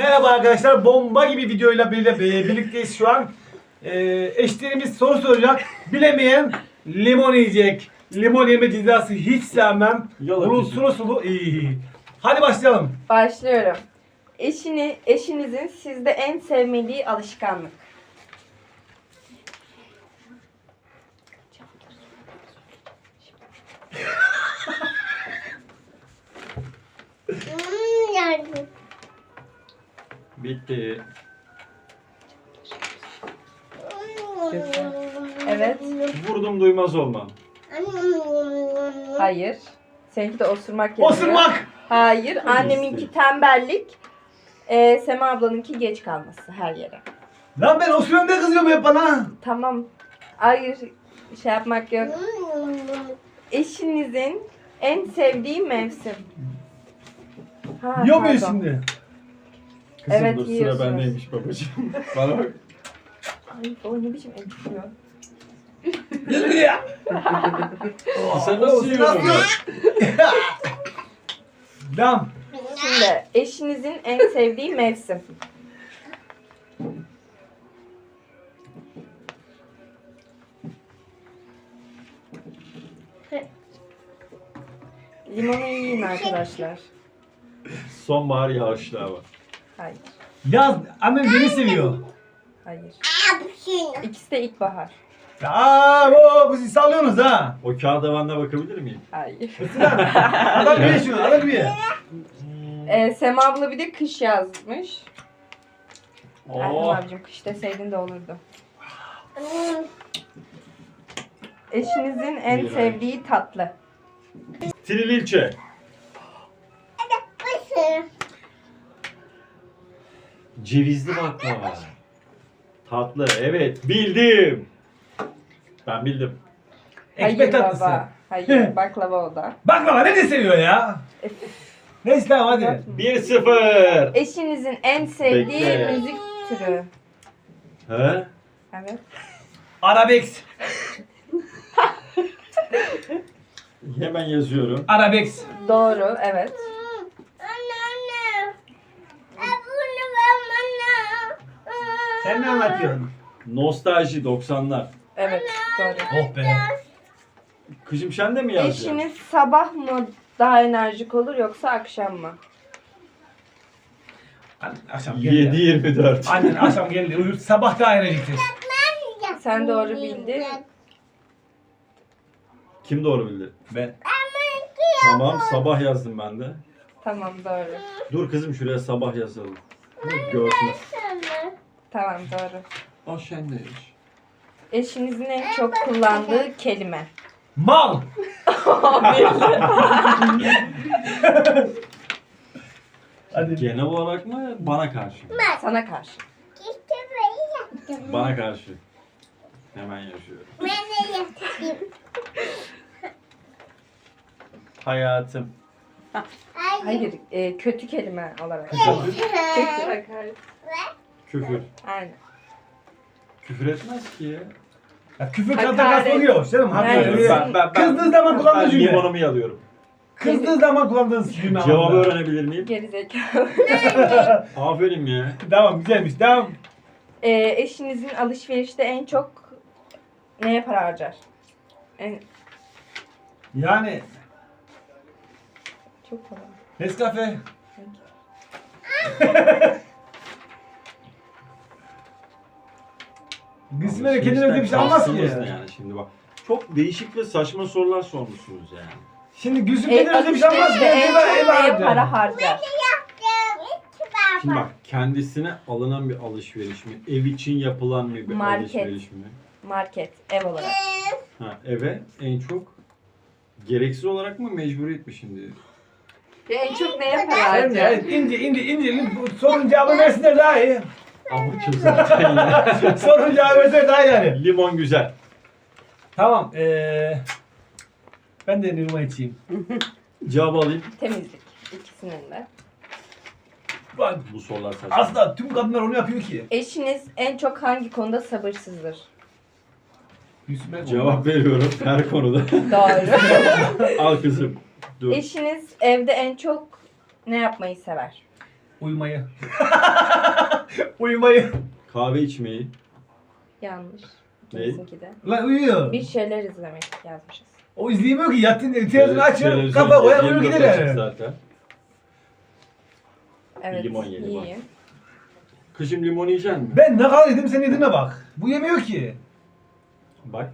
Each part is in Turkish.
Merhaba arkadaşlar, bomba gibi videoyla birlikte birlikteyiz şu an. Ee, eşlerimiz soru soracak, bilemeyen limon yiyecek. Limon yeme cezası hiç sevmem. Bunun sulu sulu iyi. Hadi başlayalım. Başlıyorum. Eşini, eşinizin sizde en sevmediği alışkanlık. Hmm, yardım. Bitti. Evet. Vurdum duymaz olmam. Hayır. Seninki de osurmak geliyor. Osurmak! Hayır. Anneminki tembellik. Ee, Sema ablanınki geç kalması her yere. Lan ben osuruyorum diye kızıyorum hep bana. Tamam. Hayır. Şey yapmak yok. Eşinizin en sevdiği mevsim. Ha, muyuz pardon. şimdi? Kızım Evet, dur sıra yiyorsunuz. bendeymiş babacığım. Bana bak. Ay o ne biçim emçiyor. Sen nasıl yiyorsun? Devam. Şimdi eşinizin en sevdiği mevsim. Limonu yiyin arkadaşlar. Sonbahar yağışlı hava. Hayır. Yaz, annem beni seviyor. Hayır. Hapşin. İkisi de ilkbahar. Aa, o, siz sallıyorsunuz ha. O kağıt havanda bakabilir miyim? Hayır. Adam bir şunu, adam bir. Ee, Sema abla bir de kış yazmış. Erhan Oh. abicim kış deseydin de olurdu. Eşinizin en Miray. sevdiği tatlı. Trililçe. Cevizli baklava. Tatlı. Evet. Bildim. Ben bildim. Ekmek Hayır tatlısı. baba. Hayır baklava o da. Baklava ne de seviyor ya? Neyse tamam hadi. 1-0. Eşinizin en sevdiği Bekle. müzik türü. He? Evet. Arabex. Hemen yazıyorum. Arabex. Doğru, evet. Anne anne. Bunu ver bana. Sen ne anlatıyorsun? Nostalji 90'lar. Evet, doğru. Oh be. Kızım sen de mi yazacaksın? Eşiniz sabah mı daha enerjik olur yoksa akşam mı? An- Akşam geldi. 7-24. Annen akşam geldi. Uyur sabah da ayrıcaktır. Sen doğru bildin. Kim doğru bildi? Ben. Tamam sabah yazdım ben de. Tamam doğru. Dur kızım şuraya sabah yazalım. Görsün. Tamam doğru. O sen de yaş. Eşinizin en çok kullandığı kelime. Mal. Hadi. Genel olarak mı bana karşı? Sana karşı. İşte böyle yaptım. Bana karşı. Hemen yazıyorum. Ben de yaptım. Hayatım. Hayır, e, kötü kelime olarak. Kötü hakaret. Küfür. Aynen. Küfür etmez ki ya. Ya küfür Hakaret. kadar nasıl oluyor? Canım hakaret. Ben- Kızdığı zaman kullandığı ben cümle. limonumu yalıyorum. Kızdığı zaman kullandığınız cümle. Cevabı öğrenebilir miyim? Gerizekalı. Aferin ya. Tamam güzelmiş tamam. e, eşinizin alışverişte en çok neye para harcar? En, Yani çok para. Nescafe. Gülsüm'e de kendine öyle bir şey almaz ki. Kastınız ne yani şimdi bak. Çok değişik ve saçma sorular sormuşsunuz yani. Şimdi Gülsüm E, kendine öyle bir şey almaz ki. alışverişte en çok neye para harcar? Şimdi bak kendisine alınan bir alışveriş mi? Ev için yapılan bir, bir Market. alışveriş mi? Market, ev olarak. Ha, eve en çok gereksiz olarak mı mecburiyet mi şimdi? en çok neye para harcar? indi indi indi. Bu sorunun cevabını versinler daha iyi. Avuç zaten ya. sorunun cevabı daha yani. Limon güzel. Tamam. Ee, ben de Nurma içeyim. Cevabı alayım. Temizlik. İkisinin de. Lan, Bu sorular saçma. Aslında tüm kadınlar onu yapıyor ki. Eşiniz en çok hangi konuda sabırsızdır? Gülsüm'e Cevap veriyorum her konuda. Doğru. Al kızım. Dur. Eşiniz evde en çok ne yapmayı sever? Uyumayı. Uyumayı. Kahve içmeyi. Yanlış. Ne? İkimizinki de. Lan uyuyor. Bir şeyler izlemek yazmışız. O izleyemiyor ki. Yatın televizyonu açıyor. Televizyon Kafa koyar uyur 24 gider açık yani. zaten. Evet. Limon ye, limon. Kışım limon yiyecek misin? Ben ne kadar yedim sen yediğine bak. Bu yemiyor ki. Bak.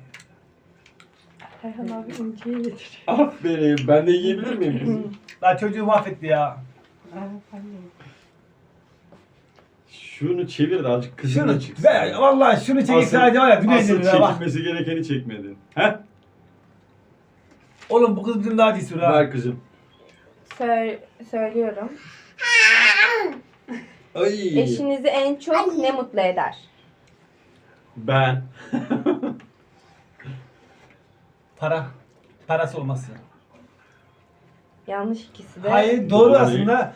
Erhan abi inciye getiriyor. Aferin. Ben de yiyebilir miyim? Lan çocuğu mahvetti ya. Şunu çevir de azıcık kızın Şunu, da çıksın. ben, vallahi şunu çekip Asıl- sadece var ya dünya Asıl bak. çekilmesi gerekeni çekmedin. He? Oğlum bu kız bizim daha cesur ha. Ver kızım. Sö- söylüyorum. Ay. Eşinizi en çok ne mutlu eder? Ben. Para. Parası olması. Yanlış ikisi de. Hayır doğru Doğru aslında.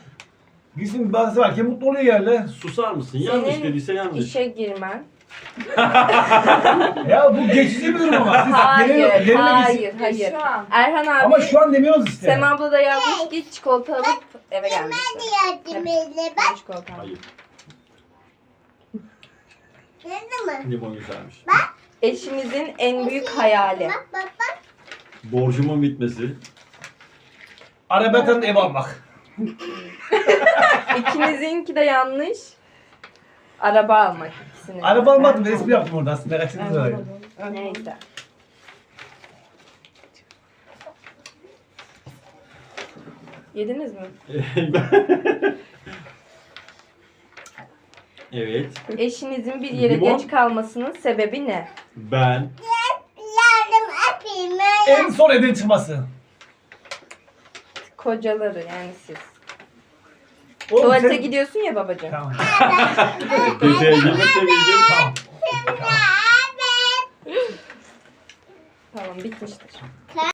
Bizim bazısı var ki mutlu oluyor yerle. Susar mısın? Yanlış Senin dediyse yanlış. İşe girmen. ya bu geçici bir durum ama. Siz Hayır, genel hayır, hayır. Şu an. Erhan abi, Ama şu an demiyoruz işte. Sema abla da yazmış ki çikolata alıp eve Ben gelmişti. de yardım edeyim. Bak. Ben çikolata. Hayır. Ne zaman? Limon güzelmiş. Eşinizin en büyük hayali. Bak bak bak. Borcumun bitmesi. Arabatanın ev almak. İkinizinki de yanlış. Araba almak ikisinin. Araba almadım. Ben espri yaptım orada aslında. Kaçırdınız orayı. Neyse. Yediniz mi? evet. Eşinizin bir yere Limon. geç kalmasının sebebi ne? Ben. Yardım yapayım. En son evden çıkması. Kocaları yani siz. Oğlum Tuvalete sen- gidiyorsun ya babacığım. Tamam. Geceye girmeseydim. Tamam. Tamam bitmiştir.